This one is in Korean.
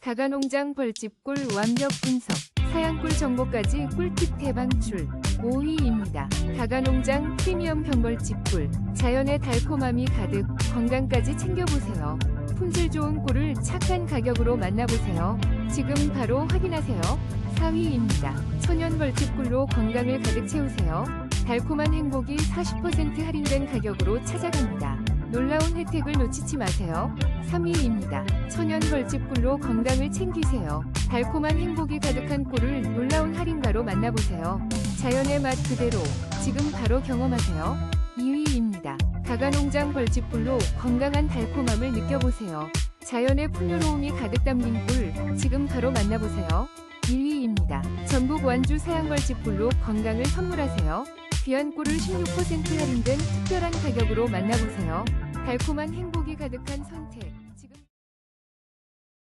다가농장 벌집꿀 완벽 분석. 사양꿀 정보까지 꿀팁 대방출. 5위입니다. 다가농장 프리미엄 병벌집꿀. 자연의 달콤함이 가득 건강까지 챙겨보세요. 품질 좋은 꿀을 착한 가격으로 만나보세요. 지금 바로 확인하세요. 4위입니다. 천연 벌집꿀로 건강을 가득 채우세요. 달콤한 행복이 40% 할인된 가격으로 찾아갑니다. 놀라운 혜택을 놓치지 마세요. 3위입니다. 천연 벌집 꿀로 건강을 챙기세요. 달콤한 행복이 가득한 꿀을 놀라운 할인가로 만나보세요. 자연의 맛 그대로 지금 바로 경험하세요. 2위입니다. 다가농장 벌집 꿀로 건강한 달콤함을 느껴보세요. 자연의 풍요로움이 가득 담긴 꿀 지금 바로 만나보세요. 1위입니다. 전북 완주 사양벌집 꿀로 건강을 선물하세요. 귀한 꿀을 16% 할인된 특별한 가격으로 만나보세요. 달콤한 행복이 가득한 선택.